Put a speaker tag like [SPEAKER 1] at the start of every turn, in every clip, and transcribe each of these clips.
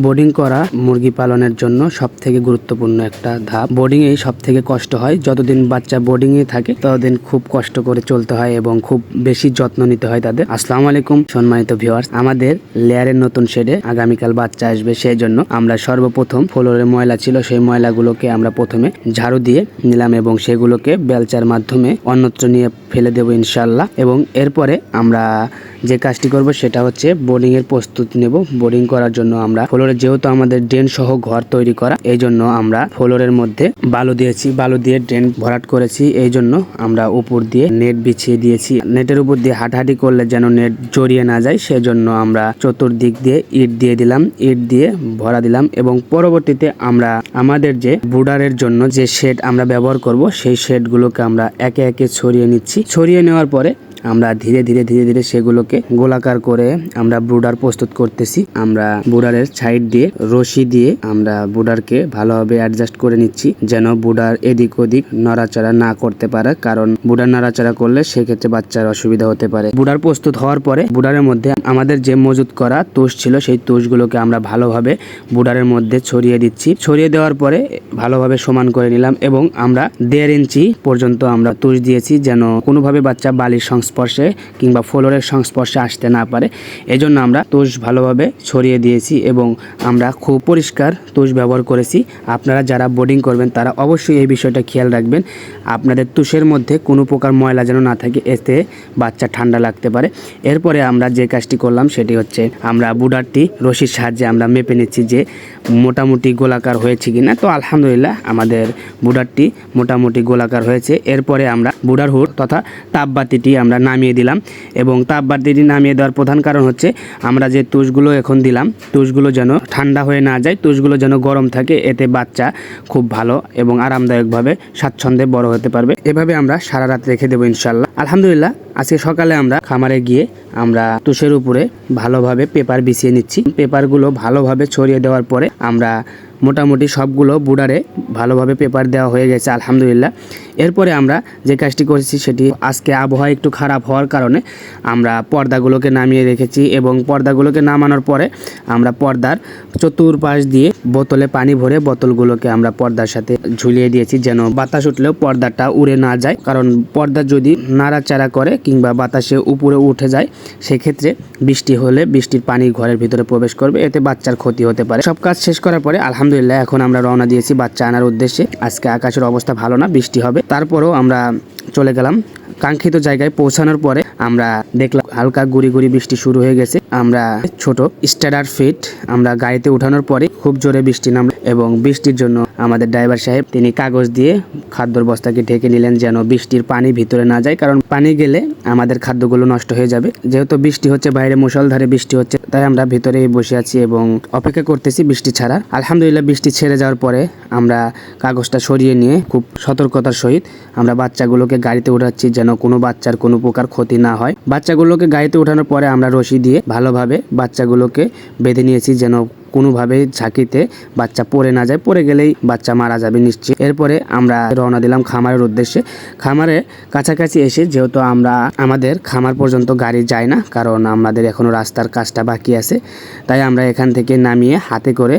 [SPEAKER 1] Boarding করা মুরগি পালনের জন্য সব থেকে গুরুত্বপূর্ণ একটা ধাপ। বোর্ডিং এ সব থেকে কষ্ট হয়। যতদিন বাচ্চা বোর্ডিং এ থাকে, ততদিন খুব কষ্ট করে চলতে হয় এবং খুব বেশি যত্ন নিতে হয় তাদের। আসসালামু আলাইকুম, সম্মানিত ভিউয়ার্স। আমাদের লেয়ারের নতুন শেডে আগামীকাল বাচ্চা আসবে। সেই জন্য আমরা সর্বপ্রথম ফ্লোরে ময়লা ছিল, সেই ময়লাগুলোকে আমরা প্রথমে ঝাড়ু দিয়ে নিলাম এবং সেগুলোকে বেলচার মাধ্যমে অন্যত্র নিয়ে ফেলে দেবো ইনশাল্লাহ এবং এরপরে আমরা যে কাজটি করব, সেটা হচ্ছে বোর্ডিং এর প্রস্তুতি নেব। বোর্ডিং করার জন্য আমরা ফ্লোরে যেহেতু আমাদের ড্রেন সহ ঘর তৈরি করা এই জন্য আমরা ফ্লোরের মধ্যে বালু দিয়েছি। বালু দিয়ে ড্রেন ভরাট করেছি এই জন্য আমরা উপর দিয়ে নেট বিছিয়ে দিয়েছি। নেটের উপর দিয়ে হাঁটাহাঁটি করলে যেন নেট জড়িয়ে না যায়, সেজন্য আমরা চতুর্দিক দিয়ে ইট দিয়ে দিলাম। ইট দিয়ে ভরা দিলাম এবং পরবর্তীতে আমরা আমাদের যে বুডারের জন্য যে শেড আমরা ব্যবহার করব, সেই শেডগুলোকে আমরা একে একে ছড়িয়ে নিচ্ছি। ছড়িয়ে নেওয়ার পরে আমরা ধীরে ধীরে ধীরে ধীরে সেগুলোকে গোলাকার করে আমরা ব্রুডার প্রস্তুত করতেছি। আমরা বুডারের সাইড দিয়ে রশি দিয়ে আমরা বুডারকে ভালোভাবে অ্যাডজাস্ট করে নিচ্ছি যেন বুডার এদিক ওদিক নড়াচড়া না করতে পারে, কারণ বুডার নাড়াচাড়া করলে সেক্ষেত্রে বাচ্চার অসুবিধা হতে পারে। বুডার প্রস্তুত হওয়ার পরে বুডারের মধ্যে আমাদের যে মজুত করা তুষ ছিল, সেই তুষগুলোকে আমরা ভালোভাবে বুডারের মধ্যে ছড়িয়ে দিচ্ছি। ছড়িয়ে দেওয়ার পরে ভালোভাবে সমান করে নিলাম এবং আমরা দেড় ইঞ্চি পর্যন্ত আমরা তুষ দিয়েছি যেন কোনোভাবে বাচ্চা বালির সংস্পর্শে কিংবা ফ্লোরের সংস্পর্শে আসতে না পারে। এজন্য আমরা তুষ ভালোভাবে ছড়িয়ে দিয়েছি এবং আমরা খুব পরিষ্কার তুষ ব্যবহার করেছি। আপনারা যারা বোর্ডিং করবেন, তারা অবশ্যই এই বিষয়টা খেয়াল রাখবেন। আপনাদের তুষের মধ্যে কোনো প্রকার ময়লা যেন না থাকে, এতে বাচ্চা ঠান্ডা লাগতে পারে। এরপরে আমরা যে কাজটি করলাম, সেটি হচ্ছে আমরা বুডারটি রশির সাহায্যে আমরা মেপে নিচ্ছি যে মোটামুটি গোলাকার হয়েছে কিনা। তো আলহামদুলিল্লাহ আমাদের বুডারটি মোটামুটি গোলাকার হয়েছে। এরপরে আমরা বুডার হুড তথা তাপবাতিটি আমরা নামিয়ে দিলাম এবং তাপবাতিটি নামিয়ে দেওয়ার প্রধান কারণ হচ্ছে আমরা যে তুষগুলো এখন দিলাম, তুষগুলো যেন ঠান্ডা হয়ে না যায়, তুষগুলো যেন গরম থাকে, এতে বাচ্চা খুব ভালো এবং আরামদায়কভাবে স্বাচ্ছন্দ্যে বড় হতে পারবে। এভাবে আমরা সারা রাত রেখে দেবো ইনশাল্লাহ আলহামদুলিল্লাহ, আজকে সকালে আমরা খামারে গিয়ে আমরা তুষের উপরে ভালোভাবে পেপার বিছিয়ে নিচ্ছি। পেপারগুলো ভালোভাবে ছড়িয়ে দেওয়ার পরে আমরা মোটামুটি সবগুলো বুডারে ভালোভাবে পেপার দেওয়া হয়ে গেছে, আলহামদুলিল্লাহ। এরপরে আমরা যে কাজটি করেছি সেটি আজকে আবহাওয়া একটু খারাপ হওয়ার কারণে আমরা পর্দাগুলোকে নামিয়ে রেখেছি এবং পর্দাগুলোকে নামানোর পরে আমরা পর্দার চতুর্পাশ দিয়ে বোতলে পানি ভরে বোতলগুলোকে আমরা পর্দার সাথে ঝুলিয়ে দিয়েছি যেন বাতাস উঠলেও পর্দাটা উড়ে না যায়। কারণ পর্দা যদি নাড়াচাড়া করে কিংবা বাতাসে উপরে উঠে যায়, সেক্ষেত্রে বৃষ্টি হলে বৃষ্টির পানি ঘরের ভিতরে প্রবেশ করবে, এতে বাচ্চার ক্ষতি হতে পারে। সব কাজ শেষ করার পরে আলহামদুলিল্লাহ এখন আমরা রওনা দিয়েছি বাচ্চা আনার উদ্দেশ্যে। আজকে আকাশের অবস্থা ভালো না, বৃষ্টি হবে। তারপরেও আমরা চলে গেলাম। কাঙ্ক্ষিত জায়গায় পৌঁছানোর পরে আমরা দেখলাম হালকা গুড়ি গুড়ি বৃষ্টি শুরু হয়ে গেছে। আমরা ছোট স্ট্যাডার ফিট, আমরা গাড়িতে উঠানোর পরে খুব জোরে বৃষ্টি নামলো এবং বৃষ্টির জন্য আমাদের ড্রাইভার সাহেব তিনি কাগজ দিয়ে খাদ্যর বস্তাকে ঢেকে নিলেন যেন বৃষ্টির পানি ভিতরে না যায়, কারণ পানি গেলে আমাদের খাদ্যগুলো নষ্ট হয়ে যাবে। যেহেতু বৃষ্টি হচ্ছে, বাইরে মুষলধারে বৃষ্টি হচ্ছে, তাই আমরা ভিতরে বসে আছি এবং অপেক্ষা করতেছি বৃষ্টি ছাড়া। আলহামদুলিল্লাহ বৃষ্টি ছেড়ে যাওয়ার পরে আমরা কাগজটা সরিয়ে নিয়ে খুব সতর্কতার সহিত আমরা বাচ্চাগুলোকে গাড়িতে উঠাচ্ছি যেন কোনো বাচ্চার কোনো প্রকার ক্ষতি না হয়। বাচ্চাগুলোকে গাড়িতে ওঠানোর পরে আমরা রশি দিয়ে ভালোভাবে বাচ্চাগুলোকে বেঁধে নিয়েছি যেন কোনোভাবে ঝাঁকিতে বাচ্চা পড়ে না যায়। পড়ে গেলেই বাচ্চা মারা যাবে নিশ্চয়ই। এরপরে আমরা রওনা দিলাম খামারের উদ্দেশ্যে। খামারে কাছাকাছি এসে যেহেতু আমরা আমাদের খামার পর্যন্ত গাড়ি যায় না, কারণ আমাদের এখনও রাস্তার কাজটা বাকি আছে, তাই আমরা এখান থেকে নামিয়ে হাতে করে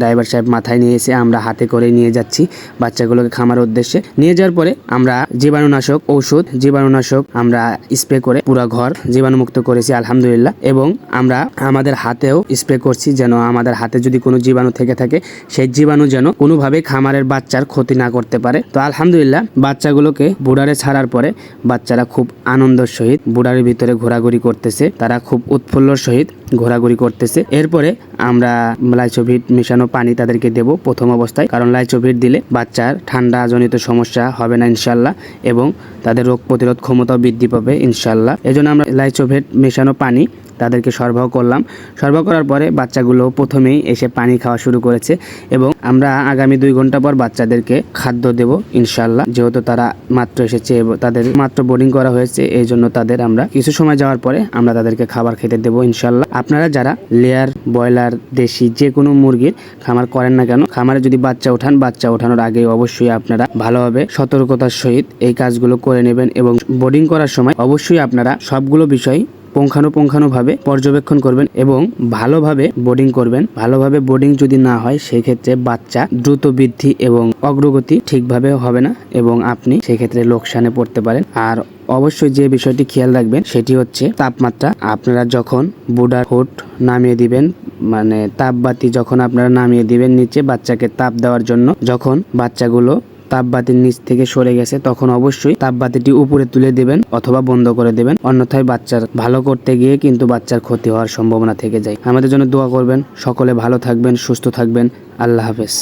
[SPEAKER 1] ড্রাইভার সাহেব মাথায় নিয়ে এসে আমরা হাতে করে নিয়ে যাচ্ছি বাচ্চাগুলোকে খামার উদ্দেশ্যে। নিয়ে যাওয়ার পরে আমরা জীবাণুনাশক ঔষধ, জীবাণুনাশক আমরা স্প্রে করে পুরো ঘর জীবাণুমুক্ত করেছি, আলহামদুলিল্লাহ। এবং আমরা আমাদের হাতেও স্প্রে করছি যেন আমাদের হাতে যদি কোনো জীবাণু থেকে থাকে, সেই জীবাণু যেন কোনোভাবে খামারের বাচ্চার ক্ষতি না করতে পারে। তো আলহামদুলিল্লাহ, বাচ্চাগুলোকে বুড়ারে ছাড়ার পরে বাচ্চারা খুব আনন্দের সহিত বুড়ারের ভিতরে ঘোরাঘুরি করতেছে, তারা খুব উৎফুল্লর সহিত ঘোরাঘুরি করতেছে। এরপরে আমরা লাইচোভিট মেশানো পানি তাদেরকে দেব প্রথম অবস্থায়। কারণ লাইচোভিট দিলে বাচ্চার ঠান্ডা জনিত সমস্যা হবে না ইনশাল্লাহ এবং তাদের রোগ প্রতিরোধ ক্ষমতাও বৃদ্ধি পাবে ইনশাল্লাহ এজন্য আমরা লাইচোভিট মেশানো পানি তাদেরকে সরবরাহ করলাম। সরবরাহ করার পরে বাচ্চাগুলো প্রথমেই এসে পানি খাওয়া শুরু করেছে এবং আমরা আগামী দুই ঘণ্টা পর বাচ্চাদেরকে খাদ্য দেব ইনশাল্লাহ যেহেতু তারা মাত্র এসেছে তাদের মাত্র বোর্ডিং করা হয়েছে, এই জন্য তাদের আমরা কিছু সময় যাওয়ার পরে আমরা তাদেরকে খাবার খেতে দেবো ইনশাল্লাহ আপনারা যারা লেয়ার ব্রয়লার দেশি যে কোনো মুরগির খামার করেন না কেন, খামারে যদি বাচ্চা ওঠান, বাচ্চা ওঠানোর আগে অবশ্যই আপনারা ভালোভাবে সতর্কতার সহিত এই কাজগুলো করে নেবেন এবং বোর্ডিং করার সময় অবশ্যই আপনারা সবগুলো বিষয় পুঙ্খানুপুঙ্খানুভাবে পর্যবেক্ষণ করবেন এবং ভালোভাবে বোর্ডিং করবেন। ভালোভাবে বোর্ডিং যদি না হয়, সেক্ষেত্রে বাচ্চা দ্রুত বৃদ্ধি এবং অগ্রগতি ঠিকভাবে হবে না এবং আপনি সেক্ষেত্রে লোকসানে পড়তে পারেন। আর অবশ্যই যে বিষয়টি খেয়াল রাখবেন, সেটি হচ্ছে তাপমাত্রা। আপনারা যখন বুডার হুড নামিয়ে দিবেন মানে তাপবাতি যখন আপনারা নামিয়ে দিবেন নিচে বাচ্চাকে তাপ দেওয়ার জন্য, যখন বাচ্চাগুলো তাপবাতির নিচ থেকে সরে গেছে, তখন অবশ্যই তাপবাতিটি উপরে তুলে দেবেন অথবা বন্ধ করে দেবেন। অন্যথায় বাচ্চার ভালো করতে গিয়ে কিন্তু বাচ্চার ক্ষতি হওয়ার সম্ভাবনা থেকে যায়। আমাদের জন্য দোয়া করবেন। সকলে ভালো থাকবেন, সুস্থ থাকবেন। আল্লাহ হাফেজ।